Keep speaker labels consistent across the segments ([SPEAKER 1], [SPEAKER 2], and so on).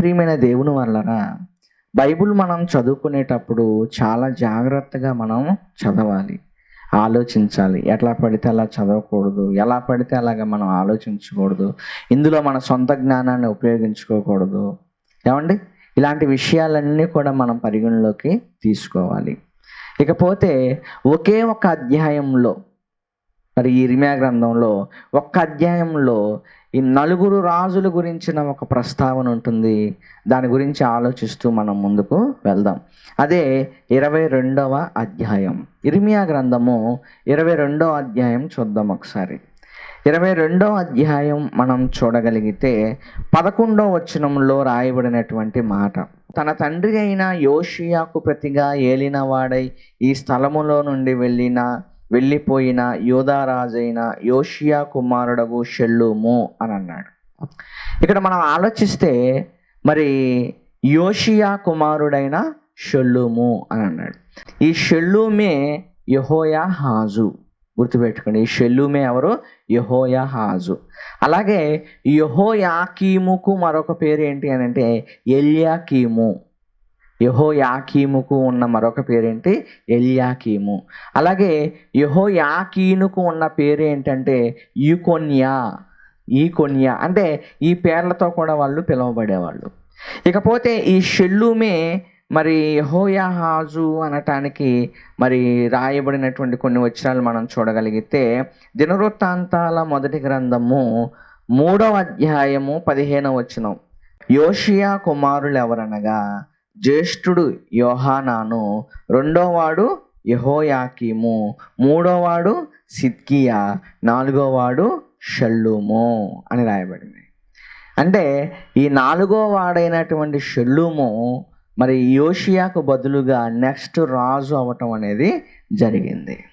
[SPEAKER 1] ప్రియమైన దేవుని వల్లరా బైబిల్ మనం చదువుకునేటప్పుడు చాలా జాగ్రత్తగా మనం చదవాలి ఆలోచించాలి. ఎట్లా పడితే అలా చదవకూడదు ఎలా పడితే అలాగా మనం ఆలోచించకూడదు ఇందులో మన సొంత జ్ఞానాన్ని ఉపయోగించుకోకూడదు. ఏమండి? ఇలాంటి విషయాలన్నీ కూడా మనం పరిగణలోకి తీసుకోవాలి. ఇకపోతే ఒకే ఒక అధ్యాయంలో మరి ఈ గ్రంథంలో ఒక్క అధ్యాయంలో ఈ నలుగురు రాజుల గురించిన ఒక ప్రస్తావన ఉంటుంది. దాని గురించి ఆలోచిస్తూ మనం ముందుకు వెళ్దాం. అదే ఇరవై రెండవ అధ్యాయం. ఇర్మియా గ్రంథము ఇరవై రెండవ అధ్యాయం చూద్దాం ఒకసారి. ఇరవై రెండవ అధ్యాయం మనం చూడగలిగితే పదకొండవ వచనంలో రాయబడినటువంటి మాట. తన తండ్రి అయిన యోషియాకు ప్రతిగా ఏలినవాడై ఈ స్థలములో నుండి వెళ్ళిన వెళ్ళిపోయిన యోధారాజైన యోషియా కుమారుడగు షెల్లుము అని అన్నాడు. ఇక్కడ మనం ఆలోచిస్తే మరి యోషియా కుమారుడైన షెల్లుము అని అన్నాడు. ఈ షెల్లుమే యహోయా హాజు గుర్తుపెట్టుకోండి ఈ షెల్లుమే ఎవరు? యహోయా హాజు అలాగే యహోయాకీముకు మరొక పేరు ఏంటి అని అంటే ఎల్యాకీము. యహోయాకీముకు ఉన్న మరొక పేరేంటి? ఎల్యాకీము. అలాగే యహోయాకీనుకు ఉన్న పేరు ఏంటంటే ఈకొన్యా ఈకొన్యా అంటే ఈ పేర్లతో కూడా వాళ్ళు పిలువబడేవాళ్ళు. ఇకపోతే ఈ షెల్లుమే మరి యహోయాహాజు అనటానికి మరి రాయబడినటువంటి కొన్ని వచనాలు మనం చూడగలిగితే దినవృత్తాంతాల మొదటి గ్రంథము మూడవ అధ్యాయము పదిహేనవ వచనం. యోషియా కుమారులు ఎవరనగా జ్యేష్ఠుడు యోహానాను రెండోవాడు యహోయాకీము మూడోవాడు సిద్కియా నాలుగోవాడు షల్లుము అని రాయబడింది. అంటే ఈ నాలుగో వాడైనటువంటి షెల్లుము మరి యోషియాకు బదులుగా నెక్స్ట్ రాజు అవటం అనేది జరిగింది.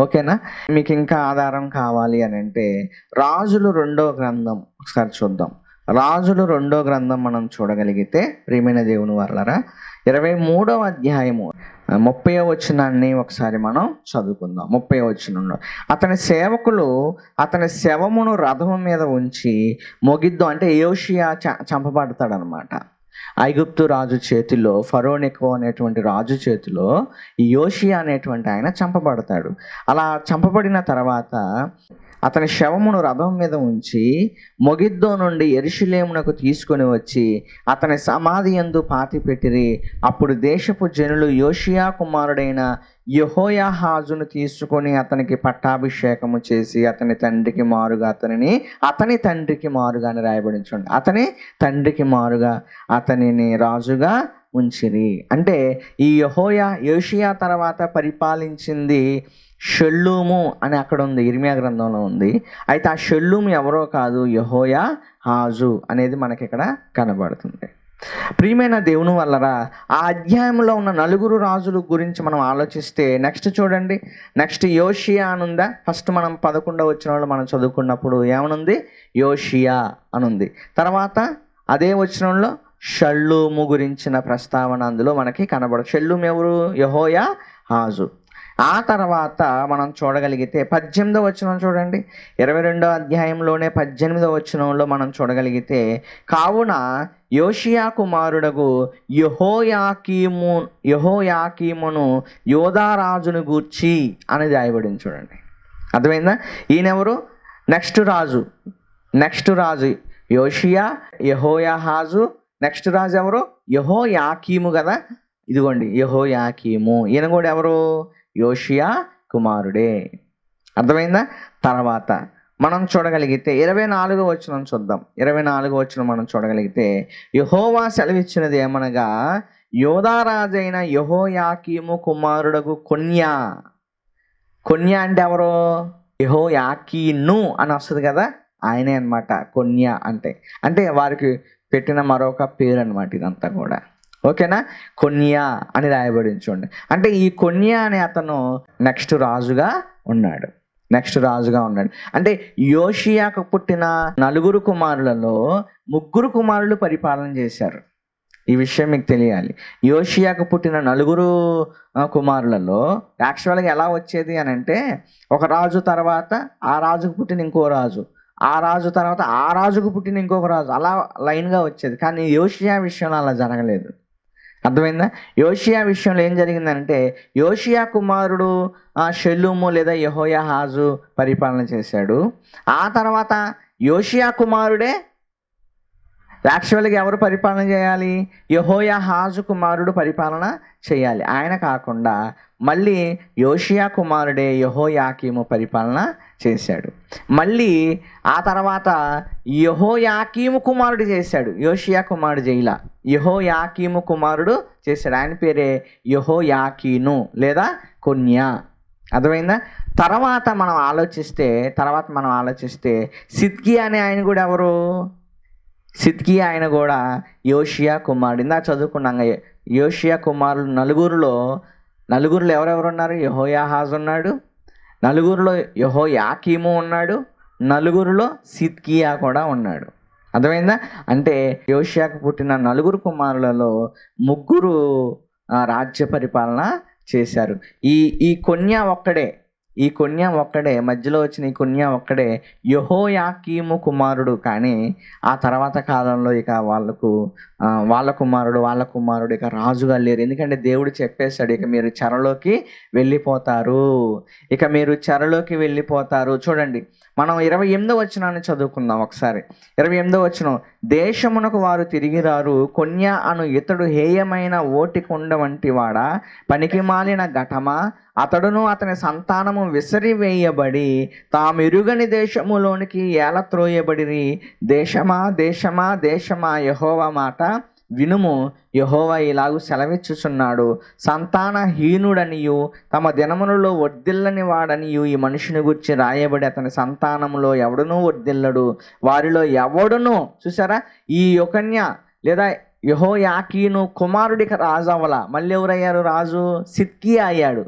[SPEAKER 1] ఓకేనా? మీకు ఇంకా ఆధారం కావాలి అని అంటే రాజులు రెండో గ్రంథం ఒకసారి చూద్దాం. రాజులు రెండో గ్రంథం మనం చూడగలిగితే ప్రియమైన దేవుని వర్లరా ఇరవై మూడవ అధ్యాయము ముప్పై వచనాన్ని ఒకసారి మనం చదువుకుందాం. ముప్పై వచనంలో అతని సేవకులు అతని శవమును రథము మీద ఉంచి మొగిద్దు అంటే యోషియా చ చంపబడతాడనమాట. ఐగుప్తు రాజు చేతిలో ఫరోనికో అనేటువంటి రాజు చేతిలో యోషియా అనేటువంటి ఆయన చంపబడతాడు. అలా చంపబడిన తర్వాత అతని శవమును రథం మీద ఉంచి మొగిద్దో నుండి ఎరుషులేమునకు తీసుకొని వచ్చి అతని సమాధి ఎందు పాతి పెట్టిరి. అప్పుడు దేశపు జనులు యోషియా కుమారుడైన యహోయాహాజును తీసుకొని అతనికి పట్టాభిషేకము చేసి అతని తండ్రికి మారుగా అతనిని అతని తండ్రికి మారుగా అని రాయబడించండి అతని తండ్రికి మారుగా అతనిని రాజుగా ఉంచిరి. అంటే ఈ యహోయా యోషియా తర్వాత పరిపాలించింది షెల్లూము అని అక్కడ ఉంది ఇర్మియా గ్రంథంలో ఉంది. అయితే ఆ షెల్లూము ఎవరో కాదు యహోయా హాజు అనేది మనకి ఇక్కడ కనబడుతుంది. ప్రియమైన దేవుని వల్లరా ఆ అధ్యాయంలో ఉన్న నలుగురు రాజుల గురించి మనం ఆలోచిస్తే నెక్స్ట్ చూడండి నెక్స్ట్ యోషియా అనుందా ఫస్ట్ మనం పదకొండవ వచ్చిన వాళ్ళు మనం చదువుకున్నప్పుడు ఏమనుంది? యోషియా అనుంది. తర్వాత అదే వచనంలో షల్లూము గురించిన ప్రస్తావన అందులో మనకి కనబడు షల్లూము ఎవరు? యహోయా హాజు. ఆ తర్వాత మనం చూడగలిగితే పద్దెనిమిదో వచనం చూడండి. ఇరవై రెండో అధ్యాయంలోనే పద్దెనిమిదో వచనంలో మనం చూడగలిగితే కావున యోషియా కుమారుడగు యహోయాకీము యహోయాకీమును యోధారాజును గూర్చి అని రాయబడింది చూడండి. అర్థమైందా? ఈయనెవరు? నెక్స్ట్ రాజు. నెక్స్ట్ రాజు యోషియా యహోయాహాజు. నెక్స్ట్ రాజు ఎవరు? యహోయాకీము కదా? ఇదిగోండి యహోయాకీము. ఈయన కూడా ఎవరు? యోషియా కుమారుడే. అర్థమైందా? తర్వాత మనం చూడగలిగితే ఇరవై నాలుగో వచనం చూద్దాం. ఇరవై నాలుగో వచనం మనం చూడగలిగితే యహోవా సెలవిచ్చినది ఏమనగా యోధారాజైన యహోయాకీము కుమారుడకు కొన్యా. కొన్యా అంటే ఎవరు? యహోయాకీను అని వస్తుంది కదా ఆయనే అనమాట కొన్యా అంటే అంటే వారికి పెట్టిన మరొక పేరు అనమాట ఇదంతా కూడా. ఓకేనా? కొన్యా అని రాయబడింది చూడండి. అంటే ఈ కొన్యా అనే అతను నెక్స్ట్ రాజుగా ఉన్నాడు. నెక్స్ట్ రాజుగా ఉన్నాడు. అంటే యోషియాకు పుట్టిన నలుగురు కుమారులలో ముగ్గురు కుమారులు పరిపాలన చేశారు. ఈ విషయం మీకు తెలియాలి. యోషియాకు పుట్టిన నలుగురు కుమారులలో యాక్చువల్గా ఎలా వచ్చేది అని అంటే ఒక రాజు తర్వాత ఆ రాజుకు పుట్టిన ఇంకో రాజు. ఆ రాజు తర్వాత ఆ రాజుకు పుట్టిన ఇంకొక రాజు. అలా లైన్గా వచ్చేది. కానీ యోషియా విషయంలో అలా జరగలేదు. అర్థమైందా? యోషియా విషయంలో ఏం జరిగిందంటే యోషియా కుమారుడు ఆ షెల్లుము లేదా యహోయా హాజు పరిపాలన చేశాడు. ఆ తర్వాత యోషియా కుమారుడే యాక్చువల్గా ఎవరు పరిపాలన చేయాలి? యహోయా హాజు కుమారుడు పరిపాలన చేయాలి. ఆయన కాకుండా మళ్ళీ యోషియా కుమారుడే యహోయాకీము పరిపాలన చేశాడు. మళ్ళీ ఆ తర్వాత యహోయాకీము కుమారుడు చేశాడు. యోషియా కుమారుడు జైల. యహోయాకీము కుమారుడు చేశాడు. ఆయన పేరే యహోయాకీను లేదా కొన్యా. అర్థమైందా? తర్వాత మనం ఆలోచిస్తే తర్వాత మనం ఆలోచిస్తే సిద్కి అనే ఆయన కూడా ఎవరు? సిద్కి ఆయన కూడా యోషియా కుమారుడు. ఇందా చదువుకున్నాం యోషియా కుమారుడు నలుగురిలో నలుగురిలో ఎవరెవరు ఉన్నారు యహోయాహాజ్ ఉన్నాడు. నలుగురిలో యహో యాకీము ఉన్నాడు. నలుగురిలో సిత్కియా కూడా ఉన్నాడు. అర్థమైందా? అంటే యోషియాకు పుట్టిన నలుగురు కుమారులలో ముగ్గురు రాజ్య పరిపాలన చేశారు. ఈ ఈ కొన్యా ఒక్కడే ఈ కొన్యా ఒక్కడే మధ్యలో వచ్చిన ఈ కొన్యా ఒక్కడే యహోయాకీము కుమారుడు. కానీ ఆ తర్వాత కాలంలో ఇక వాళ్ళకు వాళ్ళ కుమారుడు వాళ్ళ కుమారుడు ఇక రాజుగా లేరు. ఎందుకంటే దేవుడు చెప్పేశాడు ఇక మీరు చెరలోకి వెళ్ళిపోతారు. ఇక మీరు చెరలోకి వెళ్ళిపోతారు. చూడండి మనం ఇరవై ఎనిమిదో వచనాన్ని చదువుకుందాం ఒకసారి. ఇరవై ఎనిమిదో వచనం దేశమునకు వారు తిరిగి రారు. కొన్య అను ఇతడు హేయమైన ఓటి కొండ వంటి వాడ? పనికి మాలిన ఘటమా? అతడును అతని సంతానము విసిరివేయబడి తామిరుగని దేశములోనికి ఏల త్రోయబడిరి దేశమా దేశమా దేశమా యహోవ మాట. వినుము యహోవా ఇలాగు సెలవిచ్చుచున్నాడు. సంతానహీనుడనియు తమ దినములలో వర్ధిల్లని వాడనియు ఈ మనిషిని గురించి రాయబడి అతని సంతానంలో ఎవడునూ వర్ధిల్లడు. వారిలో ఎవడునూ చూసారా ఈ యొకన్య లేదా యహో యాకీను కుమారుడికి రాజు అవ్వల. మళ్ళీ ఎవరయ్యారు రాజు? సిత్కి అయ్యాడు.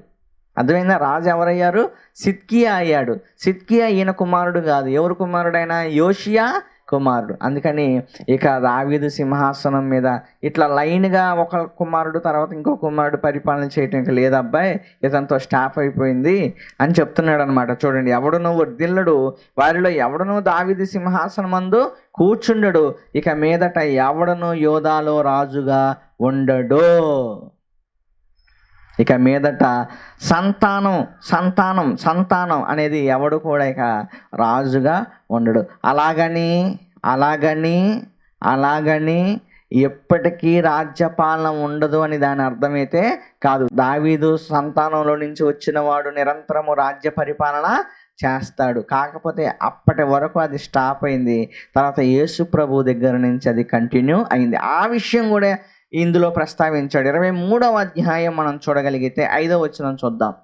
[SPEAKER 1] అర్థమైందా? రాజు ఎవరయ్యారు? సిత్కియా అయ్యాడు. సిత్కియా ఈయన కుమారుడు కాదు. ఎవరు కుమారుడైనా? యోషియా కుమారుడు. అందుకని ఇక దావీదు సింహాసనం మీద ఇట్లా లైన్గా ఒక కుమారుడు తర్వాత ఇంకో కుమారుడు పరిపాలన చేయటం ఇంకా లేదు. అబ్బాయి ఇదంతా స్టాప్ అయిపోయింది అని చెప్తున్నాడు అనమాట చూడండి ఎవడునూ వర్దిల్లడు వారిలో ఎవడునూ దావిది సింహాసనం మందు కూర్చుండడు ఇక మీదట ఎవడను యోధాలో రాజుగా ఉండడు. ఇక మీదట సంతానం సంతానం సంతానం అనేది ఎవడు కూడా ఇక రాజుగా ఉండడు. అలాగని అలాగని అలాగని ఎప్పటికీ రాజ్యపాలన ఉండదు అని దాని అర్థమైతే కాదు. దావీదు సంతానంలో నుంచి వచ్చిన వాడు నిరంతరము రాజ్య పరిపాలన చేస్తాడు. కాకపోతే అప్పటి వరకు అది స్టాప్ అయింది. తర్వాత యేసు ప్రభు దగ్గర నుంచి అది కంటిన్యూ అయింది. ఆ విషయం కూడా ఇందులో ప్రస్తావించాడు. ఇరవై మూడవ అధ్యాయం మనం చూడగలిగితే ఐదవ వచనం చూద్దాం.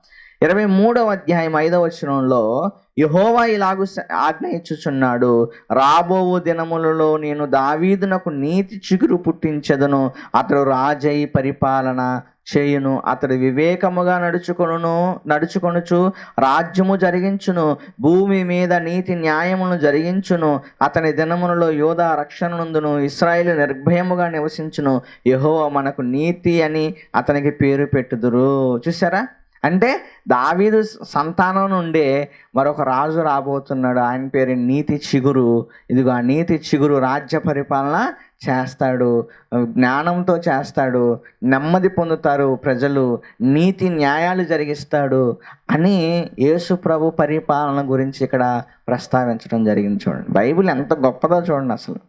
[SPEAKER 1] ఇరవై మూడవ అధ్యాయం ఐదవ వచనంలో యహోవా ఇలాగు స- ఆజ్ఞ ఇచ్చుచున్నాడు రాబోవు దినములలో నేను దావీదునకు నీతి చిగురు పుట్టించదను. అతడు రాజై పరిపాలన చేయును. అతడు వివేకముగా నడుచుకొనును నడుచుకొనుచు రాజ్యము జరిగించును. భూమి మీద నీతి న్యాయమును జరిగించును. అతని దినములలో యోధ రక్షణనందును ఇస్రాయిల్ నిర్భయముగా నివసించును. యహో మనకు నీతి అని అతనికి పేరు పెట్టుదురు. చూసారా అంటే దావీదు సంతానం నుండే మరొక రాజు రాబోతున్నాడు. ఆయన పేరు నీతి చిగురు. ఇదిగో ఆ నీతి చిగురు రాజ్య పరిపాలన చేస్తాడు జ్ఞానంతో చేస్తాడు నెమ్మది పొందుతారు ప్రజలు నీతి న్యాయాలు జరిగిస్తాడు అని యేసు ప్రభు పరిపాలన గురించి ఇక్కడ ప్రస్తావించడం జరిగింది చూడండి. బైబిల్ ఎంత గొప్పదో చూడండి అసలు.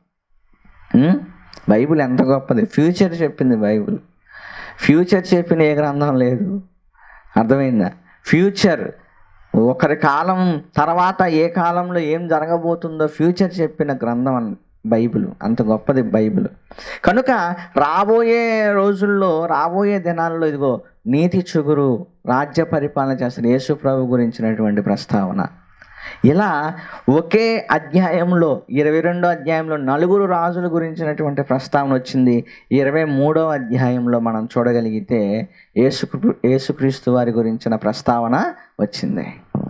[SPEAKER 1] బైబిల్ ఎంత గొప్పది. ఫ్యూచర్ చెప్పింది బైబిల్. ఫ్యూచర్ చెప్పిన ఏ గ్రంథం లేదు. అర్థమైందా? ఫ్యూచర్. ఒకరి కాలం తర్వాత ఏ కాలంలో ఏం జరగబోతుందో ఫ్యూచర్ చెప్పిన గ్రంథం అన్ బైబిల్. అంత గొప్పది బైబిల్. కనుక రాబోయే రోజుల్లో రాబోయే దినాల్లో ఇదిగో నీతి చుగురు రాజ్య పరిపాలన చేస్తున్న యేసు ప్రభు గురించినటువంటి ప్రస్తావన. ఇలా ఒకే అధ్యాయంలో ఇరవై రెండో అధ్యాయంలో నలుగురు రాజుల గురించినటువంటి ప్రస్తావన వచ్చింది. ఇరవై మూడో అధ్యాయంలో మనం చూడగలిగితే యేసు యేసుక్రీస్తు వారి గురించిన ప్రస్తావన వచ్చింది.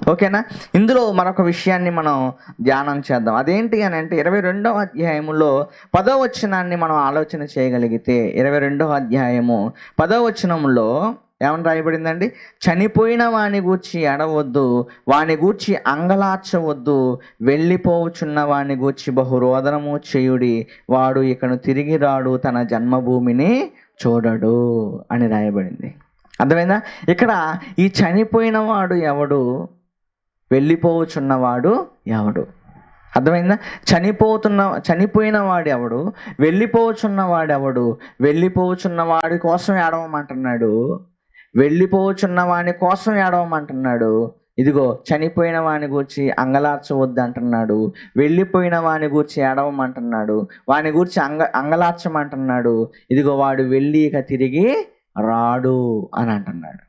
[SPEAKER 1] ఓకేనా? ఇందులో మరొక విషయాన్ని మనం ధ్యానం చేద్దాం. అదేంటి అని అంటే ఇరవై రెండవ అధ్యాయములో పదో వచనాన్ని మనం ఆలోచన చేయగలిగితే ఇరవై రెండవ అధ్యాయము పదో వచనంలో ఏమని రాయబడిందండి? చనిపోయిన వాని గూర్చి ఎడవద్దు వాని గూర్చి అంగలార్చవద్దు వెళ్ళిపోవచ్చున్న వాని గూర్చి బహురోదనము చేయుడి వాడు ఇకను తిరిగి రాడు తన జన్మభూమిని చూడడు అని రాయబడింది. అర్థమైందా? ఇక్కడ ఈ చనిపోయిన వాడు ఎవడు? వెళ్ళిపోవచ్చున్నవాడు ఎవడు? అర్థమైందా? చనిపోతున్న చనిపోయిన వాడు ఎవడు? వెళ్ళిపోవచ్చున్న వాడెవడు వెళ్ళిపోవచ్చున్న వాడి కోసం ఏడవమంటున్నాడు. వెళ్ళిపోవచ్చున్న వాని కోసం ఏడవమంటున్నాడు. ఇదిగో చనిపోయిన వాని గూర్చి అంగలార్చవద్దు అంటున్నాడు వెళ్ళిపోయిన వాని గూర్చి ఏడవమంటున్నాడు. వాని గూర్చి అంగ అంగలార్చమంటున్నాడు. ఇదిగో వాడు వెళ్ళి ఇక తిరిగి రాడు అని అంటున్నాడు.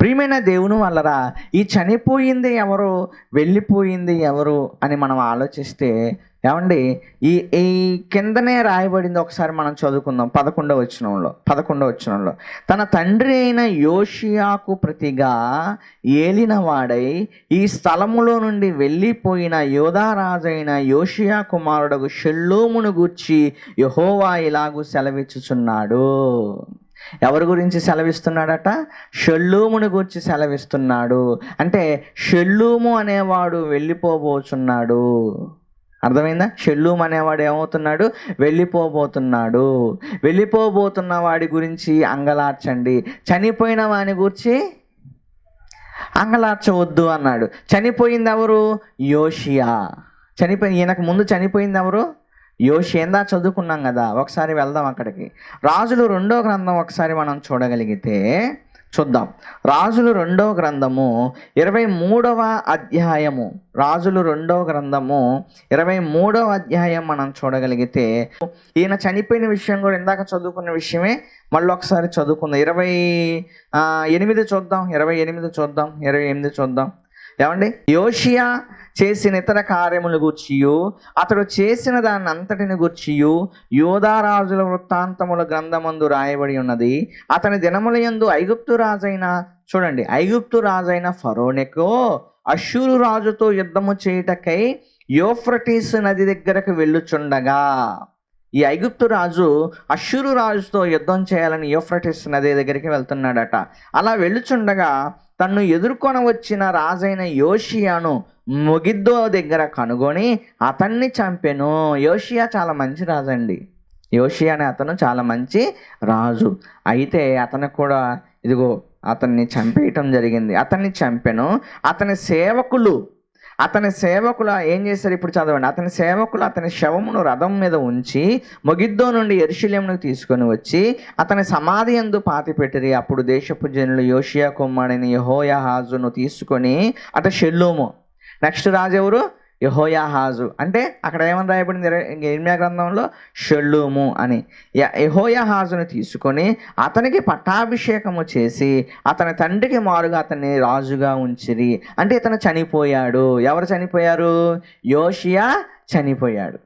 [SPEAKER 1] ప్రియమైన దేవుని వల్లరా ఈ చనిపోయింది ఎవరు వెళ్ళిపోయింది ఎవరు అని మనం ఆలోచిస్తే ఏమండి ఈ ఈ కిందనే రాయబడింది ఒకసారి మనం చదువుకుందాం పదకొండవ వచనంలో పదకొండవ వచనంలో. తన తండ్రి అయిన యోషియాకు ప్రతిగా ఏలినవాడై ఈ స్థలములో నుండి వెళ్ళిపోయిన యోధారాజైన యోషియా కుమారుడకు షెల్లోమును గూర్చి యహోవా ఇలాగూ సెలవిచ్చుచున్నాడు. ఎవరి గురించి సెలవిస్తున్నాడట? షెల్లూముని గురించి సెలవిస్తున్నాడు. అంటే షెల్లూము అనేవాడు వెళ్ళిపోబోచున్నాడు. అర్థమైందా? షెల్లూమ్ అనేవాడు ఏమవుతున్నాడు? వెళ్ళిపోబోతున్నాడు. వెళ్ళిపోబోతున్న వాడి గురించి అంగలార్చండి. చనిపోయిన వాని గురించి అంగలార్చవద్దు అన్నాడు. చనిపోయింది ఎవరు యోషియా. చనిపోయి ఈయనకు ముందు చనిపోయింది ఎవరు యోషేందా ఏందా చదువుకున్నాం కదా ఒకసారి వెళ్దాం అక్కడికి. రాజులు రెండో గ్రంథం ఒకసారి మనం చూడగలిగితే చూద్దాం. రాజులు రెండో గ్రంథము ఇరవై మూడవ అధ్యాయము. రాజులు రెండో గ్రంథము ఇరవై మూడవ అధ్యాయం మనం చూడగలిగితే ఈయన చనిపోయిన విషయం కూడా ఇందాక చదువుకున్న విషయమే మళ్ళీ ఒకసారి చదువుకుందాం. ఇరవై ఎనిమిది చూద్దాం ఇరవై ఎనిమిది చూద్దాం ఇరవై ఎనిమిది చూద్దాం. ఏమండి? యోషియా చేసిన ఇతర కార్యములు గూర్చియు అతడు చేసిన దాన్ని అంతటిని గూర్చియు యోధారాజుల వృత్తాంతముల గ్రంథమందు రాయబడి ఉన్నది. అతని దినముల యందు ఐగుప్తు రాజైన చూడండి ఐగుప్తు రాజైన ఫరోనికో అశ్షూరు రాజుతో యుద్ధము చేయుటకై యోఫ్రటీస్ నది దగ్గరకు వెళ్ళుచుండగా ఈ ఐగుప్తు రాజు అశ్షూరు రాజుతో యుద్ధం చేయాలని యోఫ్రటిస్ నది దగ్గరికి వెళ్తున్నాడట. అలా వెళ్ళుచుండగా తన్ను ఎదుర్కొని వచ్చిన రాజైన యోషియాను మొగిద్దో దగ్గర కనుగొని అతన్ని చంపెను. యోషియా చాలా మంచి రాజు అండి యోషియా అనే అతను చాలా మంచి రాజు. అయితే అతను కూడా ఇదిగో అతన్ని చంపేయటం జరిగింది. అతన్ని చంపెను. అతని సేవకులు అతని సేవకులు ఏం చేశారు? ఇప్పుడు చదవండి. అతని సేవకులు అతని శవమును రథం మీద ఉంచి మొగిద్దో నుండి ఎరుషులేమును తీసుకొని వచ్చి అతని సమాధి ఎందు పాతి పెట్టిరి. అప్పుడు దేశపు జనులు యోషియా కుమారుని యహోయాహాజును తీసుకొని అట షెల్లోము. నెక్స్ట్ రాజు ఎవరు యహోయాహాజు. అంటే అక్కడ ఏమని రాయబడింది? ఇరవై- ఇర్మియా గ్రంథంలో షెల్లుము అని. యహోయాహాజును తీసుకొని అతనికి పట్టాభిషేకము చేసి అతని తండ్రికి మారుగా అతన్ని రాజుగా ఉంచిరి. అంటే ఇతను చనిపోయాడు. ఎవరు చనిపోయారు? యోషియా చనిపోయాడు.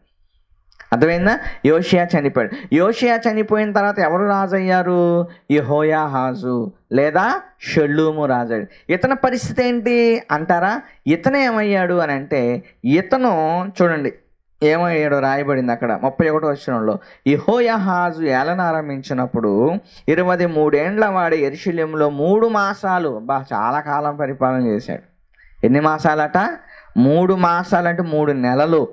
[SPEAKER 1] అర్థమైందా? యోషియా చనిపోయాడు. యోషియా చనిపోయిన తర్వాత ఎవరు రాజయ్యారు? యహోయా హాజు లేదా షెల్లూము రాజు. ఇతని పరిస్థితి ఏంటి అంటారా? ఇతను ఏమయ్యాడు అని అంటే ఇతను చూడండి ఏమయ్యాడో రాయబడింది అక్కడ ముప్పై ఒకటో వచ్చినంలో ఇహోయహాజు ఏలన ఆరంభించినప్పుడు ఇరవై మూడేండ్ల వాడి ఎరుశల్యంలో మూడు మాసాలు బా చాలా కాలం పరిపాలన చేశాడు. ఎన్ని మాసాలట? మూడు మాసాలంటే మూడు నెలలు.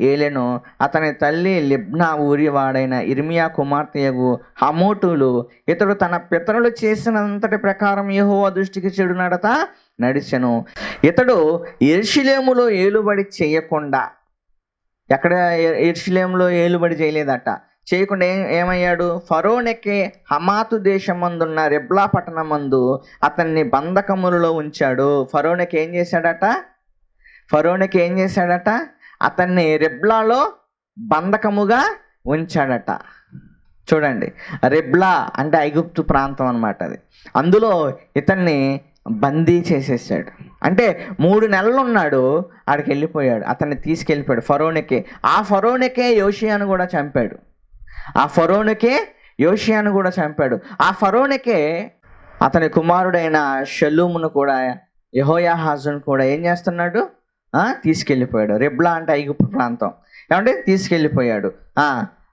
[SPEAKER 1] ఏలెను అతని తల్లి లిబ్నా ఊరి వాడైన ఇర్మియా కుమార్తెయగు హమోటులు ఇతడు తన పితరులు చేసినంతటి ప్రకారం యహో దృష్టికి చెడు నడత నడిచెను. ఇతడు ఎర్షిలేములో ఏలుబడి చేయకుండా ఎక్కడ ఎర్షిలేములో ఏలుబడి చేయలేదట. చేయకుండా ఏం ఏమయ్యాడు? ఫరోనెకే హమాతు దేశమందున్న రెబ్లా పట్టణమందు అతన్ని బంధకములలో ఉంచాడు. ఫరోనెక్ ఏం చేశాడట? ఫరోనెక్ ఏం చేశాడట? అతన్ని రెబ్లాలో బంధకముగా ఉంచాడట. చూడండి రెబ్లా అంటే ఐగుప్తు ప్రాంతం అనమాట అది. అందులో ఇతన్ని బందీ చేసేసాడు. అంటే మూడు నెలలు ఉన్నాడు ఆడికి వెళ్ళిపోయాడు అతన్ని తీసుకెళ్ళిపోయాడు ఫరోనికే. ఆ ఫరోనికే యోషియాను కూడా చంపాడు. ఆ ఫరోనికే యోషియాను కూడా చంపాడు. ఆ ఫరోనికే అతని కుమారుడైన షల్లూమును కూడా యహోయాహాజును కూడా ఏం చేస్తున్నాడు? తీసుకెళ్ళిపోయాడు. రెబ్లా అంటే ఐగుప్తు ప్రాంతం. ఏమంటే తీసుకెళ్ళిపోయాడు.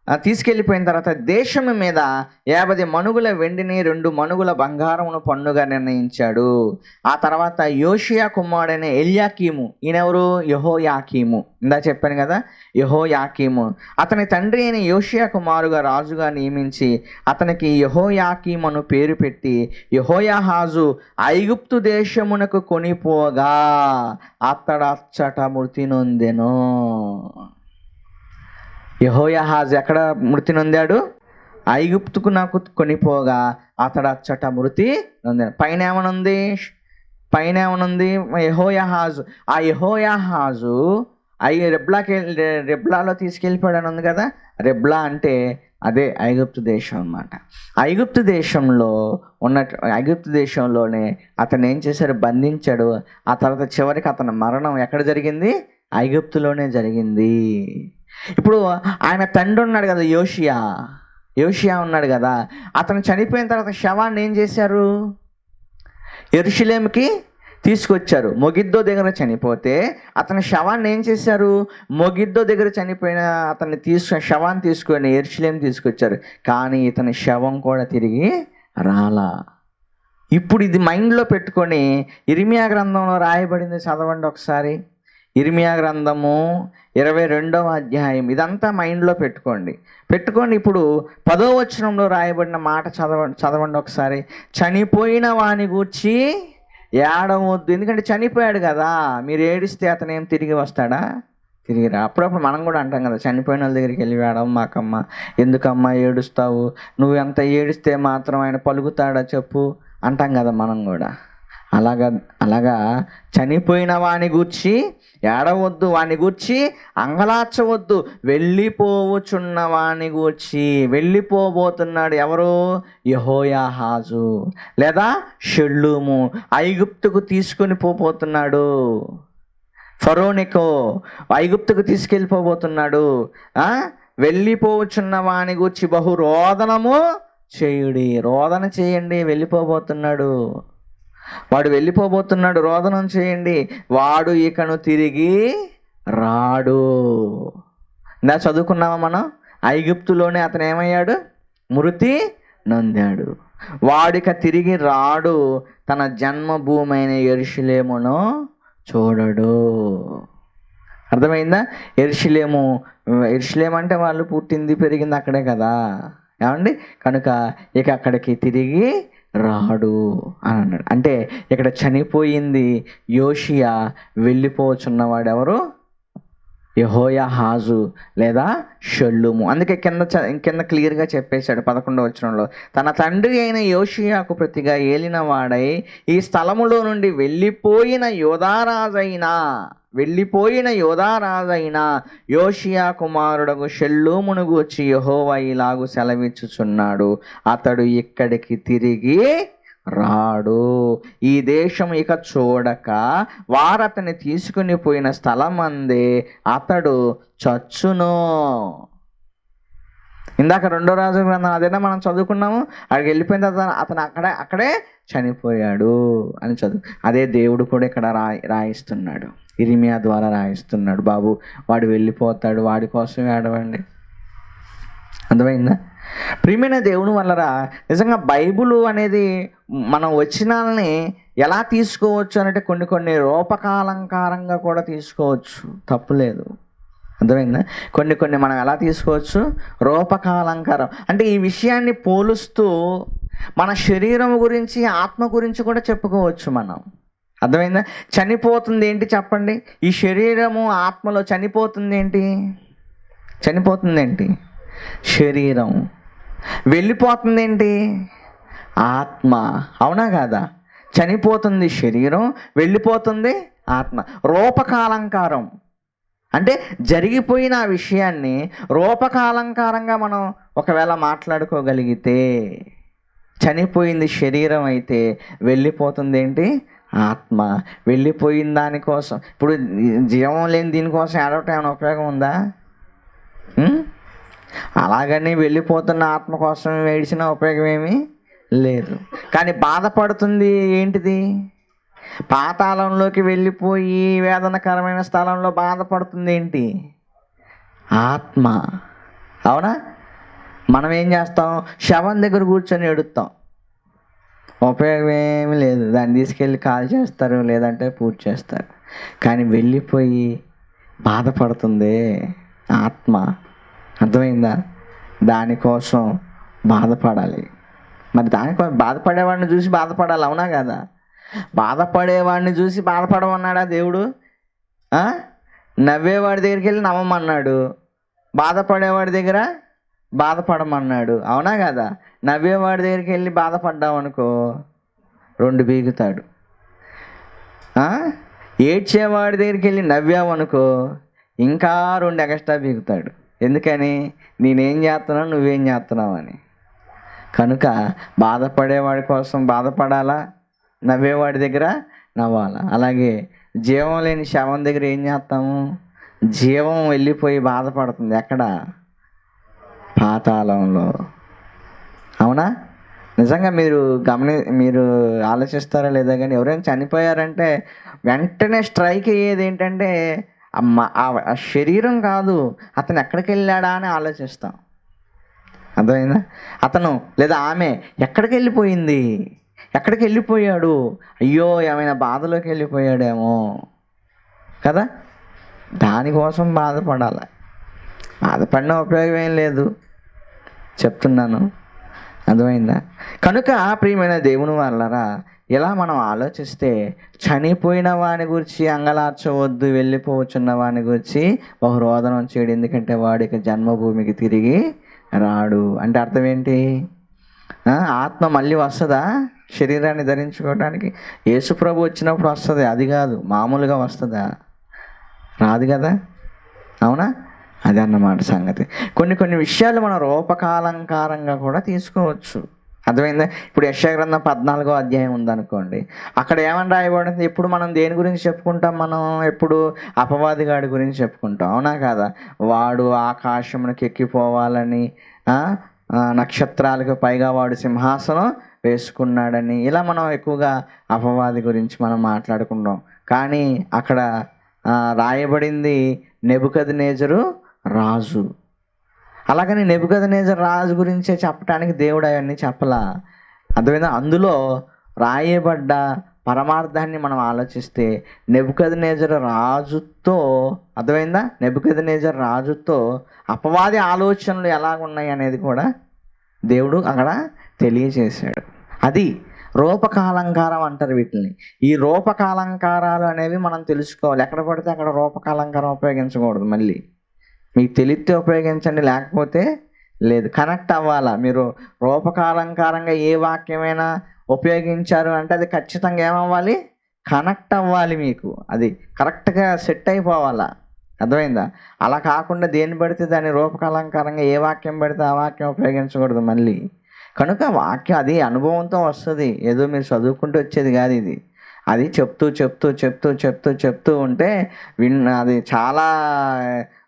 [SPEAKER 1] తీసుకెళ్ళిపోయిన తర్వాత దేశం మీద యాభై మనుగుల వెండిని రెండు మనుగుల బంగారమును పన్నుగా నిర్ణయించాడు. ఆ తర్వాత యోషియా కుమారుడైన ఎల్యాకీము. ఈయనెవరు? యహో యాకీము ఇందా చెప్పాను కదా యహో యాకీము అతని తండ్రి అయిన యోషియా కుమారుగా రాజుగా నియమించి అతనికి యహో అను పేరు పెట్టి యహోయాహాజు ఐగుప్తు దేశమునకు కొనిపోగా అతడచ్చట మృతి నొందెను. యహోయహాజ్ ఎక్కడ మృతి నొందాడు? ఐగుప్తుకు నాకు కొనిపోగా అతడు అచ్చట మృతి నొందాడు. పైన ఏమనుంది పైన ఏమనుంది యహోయహాజు. ఆ యహోయహాజు అవి రెబ్లాకి రెబ్లాలో తీసుకెళ్ళిపోయాడని ఉంది కదా? రెబ్లా అంటే అదే ఐగుప్తు దేశం అన్నమాట. ఐగుప్తు దేశంలో ఉన్న ఐగుప్తు దేశంలోనే అతను ఏం చేశాడు? బంధించాడు. ఆ తర్వాత చివరికి అతని మరణం ఎక్కడ జరిగింది? ఐగుప్తులోనే జరిగింది. ఇప్పుడు ఆయన తండ్రి ఉన్నాడు కదా యోషియా. యోషియా ఉన్నాడు కదా. అతను చనిపోయిన తర్వాత శవాన్ని ఏం చేశారు? ఎరుషులేమికి తీసుకొచ్చారు. మొగిద్దో దగ్గర చనిపోతే అతని శవాన్ని ఏం చేశారు? మొగిద్దో దగ్గర చనిపోయిన అతన్ని తీసుకు శవాన్ని తీసుకొని ఎరుషులేం తీసుకొచ్చారు. కానీ ఇతని శవం కూడా తిరిగి రాలా. ఇప్పుడు ఇది మైండ్లో పెట్టుకొని ఇరిమియా గ్రంథంలో రాయబడింది చదవండి ఒకసారి. ఇర్మియా గ్రంథము ఇరవై రెండవ అధ్యాయం. ఇదంతా మైండ్లో పెట్టుకోండి. పెట్టుకోండి. ఇప్పుడు పదో వచనంలో రాయబడిన మాట చదవ చదవండి ఒకసారి. చనిపోయిన వాని గూర్చి ఏడవద్దు. ఎందుకంటే చనిపోయాడు కదా. మీరు ఏడిస్తే అతను ఏం తిరిగి వస్తాడా? తిరిగి రా. అప్పుడప్పుడు మనం కూడా అంటాం కదా చనిపోయిన వాళ్ళ దగ్గరికి వెళ్ళి వేడం మాకమ్మ ఎందుకమ్మా ఏడుస్తావు? నువ్వు ఎంత ఏడిస్తే మాత్రం ఆయన పలుకుతాడా చెప్పు? అంటాం కదా మనం కూడా. అలాగా అలాగా చనిపోయిన వాని గూర్చి ఏడవద్దు వాని గూర్చి అంగలార్చవద్దు. వెళ్ళిపోవచున్న వాని గూర్చి వెళ్ళిపోబోతున్నాడు ఎవరు? యహోయాహాజు. లేదా షెల్లుము ఐగుప్తుకు తీసుకొని పోబోతున్నాడు. ఫరోనికో ఐగుప్తుకు తీసుకెళ్ళిపోబోతున్నాడు. వెళ్ళిపోవచ్చున్న వెళ్ళిపోవచున్న వాని గూర్చి బహు రోదనము చేయుడి. రోదన చేయండి వెళ్ళిపోబోతున్నాడు. వాడు వెళ్ళిపోబోతున్నాడు రోదనం చేయండి. వాడు ఇకను తిరిగి రాడు. నా చదువుకున్నామా మనం? ఐగుప్తులోనే అతను ఏమయ్యాడు మృతి నొందాడు. వాడిక తిరిగి రాడు. తన జన్మభూమి అయిన ఎరుషులేమును చూడడు. అర్థమైందా? ఎరుషులేము ఎరుషులేము అంటే వాళ్ళు పుట్టింది పెరిగింది అక్కడే కదా. ఏమండి? కనుక ఇక అక్కడికి తిరిగి రాడు అని అన్నాడు. అంటే ఇక్కడ చనిపోయింది యోషియా వెళ్ళిపోవచ్చున్నవాడు ఎవరు యహోయహాజు లేదా షల్లుము. అందుకే కింద చ- కింద క్లియర్గా చెప్పేశాడు పదకొండవ వచనంలో. తన తండ్రి అయిన యోషియాకు ప్రతిగా ఏలిన వాడై ఈ స్థలములో నుండి వెళ్ళిపోయిన యోధారాజైన వెళ్ళిపోయిన యోధారాజైన యోషియా కుమారుడకు షెల్లూమును గూర్చి యహోవా ఇలాగు సెలవిచ్చుచున్నాడు. అతడు ఇక్కడికి తిరిగి రాడు. ఈ దేశం ఇక చూడక వారతని తీసుకుని పోయిన స్థలం అందే అతడు చచ్చును. ఇందాక రెండో రాజు గ్రంథం అదేనా మనం చదువుకున్నాము? అక్కడికి వెళ్ళిపోయిన తర్వాత అతను అక్కడే అక్కడే చనిపోయాడు అని చదువు. అదే దేవుడు కూడా ఇక్కడ రాయి రాయిస్తున్నాడు. ఇరిమియా ద్వారా రాయిస్తున్నాడు. బాబు వాడు వెళ్ళిపోతాడు. వాడి కోసం ఏడవండి అర్థమైందా? ప్రియమైన దేవుని వల్లరా నిజంగా బైబుల్ అనేది మనం వచ్చినాలని ఎలా తీసుకోవచ్చు అంటే కొన్ని కొన్ని రూపకాలంకారంగా కూడా తీసుకోవచ్చు. తప్పులేదు అర్థమైందా? కొన్ని కొన్ని మనం ఎలా తీసుకోవచ్చు? రూపకాలంకారం. అంటే ఈ విషయాన్ని పోలుస్తూ మన శరీరం గురించి ఆత్మ గురించి కూడా చెప్పుకోవచ్చు మనం. అర్థమైందా? చనిపోతుంది ఏంటి చెప్పండి? ఈ శరీరము ఆత్మలో చనిపోతుంది ఏంటి? చనిపోతుంది ఏంటి? శరీరం. వెళ్ళిపోతుంది ఏంటి ఆత్మ. అవునా కాదా? చనిపోతుంది శరీరం వెళ్ళిపోతుంది ఆత్మ. రూపకాలంకారం. అంటే జరిగిపోయిన ఆ విషయాన్ని రూపకాలంకారంగా మనం ఒకవేళ మాట్లాడుకోగలిగితే చనిపోయింది శరీరం అయితే వెళ్ళిపోతుంది ఏంటి ఆత్మ. వెళ్ళిపోయిన దానికోసం. ఇప్పుడు జీవం లేని దీనికోసం ఏడవటం ఏమైనా ఉపయోగం ఉందా? అలాగని వెళ్ళిపోతున్న ఆత్మ కోసం ఏడిచిన ఉపయోగం ఏమీ లేదు. కానీ బాధపడుతుంది ఏంటిది? పాతాళంలోకి వెళ్ళిపోయి వేదనకరమైన స్థలంలో బాధపడుతుంది ఏంటి? ఆత్మ. అవునా? మనం ఏం చేస్తాం? శవం దగ్గర కూర్చొని ఎడుతాం ఉపయోగం ఏమి లేదు. దాన్ని తీసుకెళ్ళి కాల్ చేస్తారు లేదంటే పూజ చేస్తారు. కానీ వెళ్ళిపోయి బాధపడుతుంది ఆత్మ. అర్థమైందా? దానికోసం బాధపడాలి. మరి దానికోసం బాధపడేవాడిని చూసి బాధపడాలి అవునా కదా? బాధపడేవాడిని చూసి బాధపడమన్నాడా దేవుడు? నవ్వేవాడి దగ్గరికి వెళ్ళి నవ్వమన్నాడు బాధపడేవాడి దగ్గర బాధపడమన్నాడు అవునా కదా? నవ్వేవాడి దగ్గరికి వెళ్ళి బాధపడ్డావు అనుకో రెండు బీగుతాడు. ఏడ్చేవాడి దగ్గరికి వెళ్ళి నవ్వావు అనుకో ఇంకా రెండు ఎక్స్ట్రా బీగుతాడు. ఎందుకని? నేనేం చేస్తున్నావు నువ్వేం చేస్తున్నావు అని. కనుక బాధపడేవాడి కోసం బాధపడాలా? నవ్వేవాడి దగ్గర నవ్వాలా? అలాగే జీవం లేని శవం దగ్గర ఏం చేస్తాము? జీవం వెళ్ళిపోయి బాధపడుతుంది ఎక్కడ? పాతాళంలో. అవునా? నిజంగా మీరు గమని మీరు ఆలోచిస్తారా లేదా? కానీ ఎవరైనా చనిపోయారంటే వెంటనే స్ట్రైక్ అయ్యేది ఏంటంటే ఆ- ఆ శరీరం కాదు అతను ఎక్కడికి వెళ్ళాడా అని ఆలోచిస్తాం. అర్థమైందా? అతను లేదా ఆమె ఎక్కడికి వెళ్ళిపోయింది? ఎక్కడికి వెళ్ళిపోయాడు? అయ్యో ఏమైనా బాధలోకి వెళ్ళిపోయాడేమో. కదా? దానికోసం బాధపడాలి. బాధపడిన ఉపయోగం ఏం లేదు. చెప్తున్నాను. అర్థమైందా? కనుక ప్రియమైన దేవుని వాళ్ళరా ఇలా మనం ఆలోచిస్తే చనిపోయిన వాని గురించి అంగలార్చవద్దు వెళ్ళిపోవచ్చున్న వాని గురించి ఒక రోదనం చేయడు. ఎందుకంటే వాడికి జన్మభూమికి తిరిగి రాడు. అంటే అర్థం ఏంటి? ఆత్మ మళ్ళీ వస్తుందా? శరీరాన్ని ధరించుకోవడానికి యేసుప్రభు వచ్చినప్పుడు వస్తుంది. అది కాదు మామూలుగా వస్తుందా? రాదు కదా? అవునా? అది అన్నమాట సంగతి. కొన్ని కొన్ని విషయాలు మనం రూపకాలంకారంగా కూడా తీసుకోవచ్చు. అర్థమైందా? ఇప్పుడు యశాగ్రంథం పద్నాలుగో అధ్యాయం ఉందనుకోండి. అక్కడ ఏమని రాయబడింది? ఎప్పుడు మనం దేని గురించి చెప్పుకుంటాం? మనం ఎప్పుడు అపవాదిగాడి గురించి చెప్పుకుంటాం. అవునా కదా? వాడు ఆకాశమునకు ఎక్కిపోవాలని నక్షత్రాలకు పైగా వాడు సింహాసనం వేసుకున్నాడని ఇలా మనం ఎక్కువగా అపవాది గురించి మనం మాట్లాడుకుంటాం. కానీ అక్కడ రాయబడింది నెబుకద్ నేజరు రాజు. అలాగని నెబుకదనేజర్ రాజు గురించే చెప్పడానికి దేవుడు అవన్నీ చెప్పలా. అర్థమైందా? అందులో రాయబడ్డ పరమార్థాన్ని మనం ఆలోచిస్తే నెబుకదనేజర్ రాజుతో అర్థమైందా? నెబుకదనేజర్ రాజుతో అపవాది ఆలోచనలు ఎలా ఉన్నాయి అనేది కూడా దేవుడు అక్కడ తెలియజేశాడు. అది రూపకాలంకారం అంటారు వీటిని. ఈ రూపకాలంకారాలు అనేవి మనం తెలుసుకోవాలి. ఎక్కడ పడితే అక్కడ రూపకాలంకారం ఉపయోగించకూడదు మళ్ళీ. మీకు తెలిస్తే ఉపయోగించండి లేకపోతే లేదు. కనెక్ట్ అవ్వాలా? మీరు రూపకాలంకారంగా ఏ వాక్యమైనా ఉపయోగించారు అంటే అది ఖచ్చితంగా ఏమవ్వాలి? కనెక్ట్ అవ్వాలి మీకు. అది కరెక్ట్గా సెట్ అయిపోవాలా? అర్థమైందా? అలా కాకుండా దేన్ని పడితే దాన్ని రూపకాలంకారంగా ఏ వాక్యం పడితే ఆ వాక్యం ఉపయోగించకూడదు మళ్ళీ. కనుక వాక్యం అది అనుభవంతో వస్తుంది. ఏదో మీరు చదువుకుంటూ వచ్చేది కాదు ఇది. అది చెప్తూ చెప్తూ చెప్తూ చెప్తూ చెప్తూ ఉంటే విన్ అది చాలా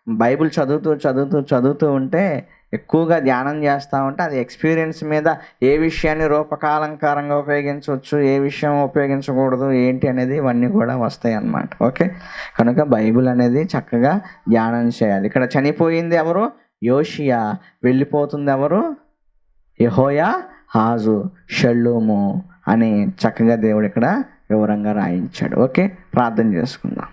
[SPEAKER 1] బైబిల్ చదువుతూ చదువుతూ చదువుతూ ఉంటే ఎక్కువగా ధ్యానం చేస్తూ ఉంటే అది ఎక్స్పీరియన్స్ మీద ఏ విషయాన్ని రూపకాలంకారంగా ఉపయోగించవచ్చు ఏ విషయం ఉపయోగించకూడదు ఏంటి అనేది ఇవన్నీ కూడా వస్తాయి అన్నమాట. ఓకే? కనుక బైబిల్ అనేది చక్కగా ధ్యానం చేయాలి. ఇక్కడ చనిపోయింది ఎవరు? యోషియా. వెళ్ళిపోతుంది ఎవరు? యహోయా హాజు షల్లూము అని చక్కగా దేవుడు ఇక్కడ వివరంగా రాయించాడు. ఓకే? ప్రార్థన చేసుకుందాం.